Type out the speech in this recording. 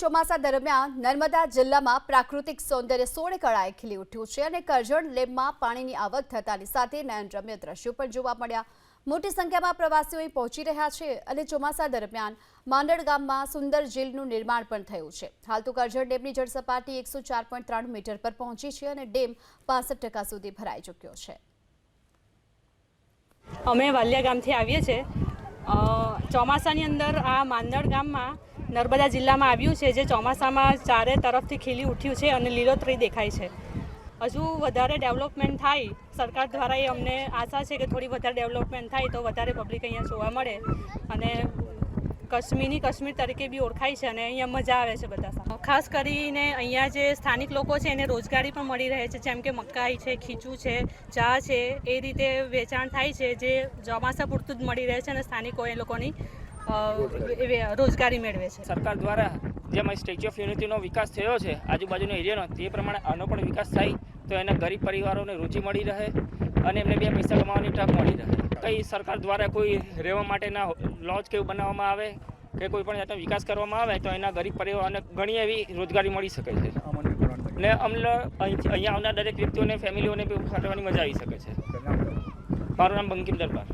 ચોમાસા દરમિયાન નર્મદા જિલ્લામાં પ્રાકૃતિક સૌંદર્ય સોળે કળાએ ખીલી ઉઠ્યું છે અને કરજણ લેબમાં પાણીની આવક થતાની સાથે નયનરમ્ય દ્રશ્યો પણ જોવા મળ્યા. મોટી સંખ્યામાં પ્રવાસીઓ પહોંચી રહ્યા છે અને ચોમાસા દરમિયાન માંડળ ગામમાં સુંદર ઝીલનું નિર્માણ પણ થયું છે. હાલ તો કરજણ ડેમની જળસપાટી એકસો મીટર પર પહોંચી છે અને ડેમ પાસઠ સુધી ભરાઈ ચૂક્યો છે. અમે વાલિયા ગામથી આવીએ છીએ. ચોમાસાની અંદર આ માંદળ ગામમાં નર્મદા જિલ્લામાં આવ્યું છે, જે ચોમાસામાં ચારે તરફથી ખીલી ઉઠ્યું છે અને લીલોતરી દેખાય છે. હજુ વધારે ડેવલપમેન્ટ થાય, સરકાર દ્વારા એ અમને આશા છે કે થોડી વધારે ડેવલપમેન્ટ થાય તો વધારે પબ્લિક અહીંયા જોવા મળે અને કાશ્મીરની કશ્મીર તરીકે બી ઓળખાય છે અને અહીંયા મજા આવે છે બધા ખાસ કરીને અહીંયા જે સ્થાનિક લોકો છે એને રોજગારી પણ મળી રહે છે જેમ કે મકાઈ છે ખીચું છે ચા છે એ રીતે વેચાણ થાય છે જે ચોમાસા પૂરતું જ મળી રહે છે અને સ્થાનિકો એ લોકોની રોજગારી. મેળવે છે. સરકાર દ્વારા જેમ સ્ટેચ્યુ ઓફ યુનિટીનો વિકાસ થયો છે આજુબાજુનો એરિયાનો તે પ્રમાણે આનો પણ વિકાસ થાય. તો એના ગરીબ પરિવારોને રુચિ મળી રહે અને એમને બે પૈસા કમાવાની તક મળી રહે. કંઈ સરકાર દ્વારા કોઈ રહેવા માટેના લોજ કે એવું બનાવવામાં આવે કે કોઈ પણ જાતનો વિકાસ કરવામાં આવે તો એના ગરીબ પરિવારોને ઘણી એવી રોજગારી મળી શકે છે. ને અમને અહીંયા આવનાર દરેક વ્યક્તિઓને ફેમિલીઓને બી ફરવાની મજા આવી શકે છે. મારું નામ બંકિમ દરબાર.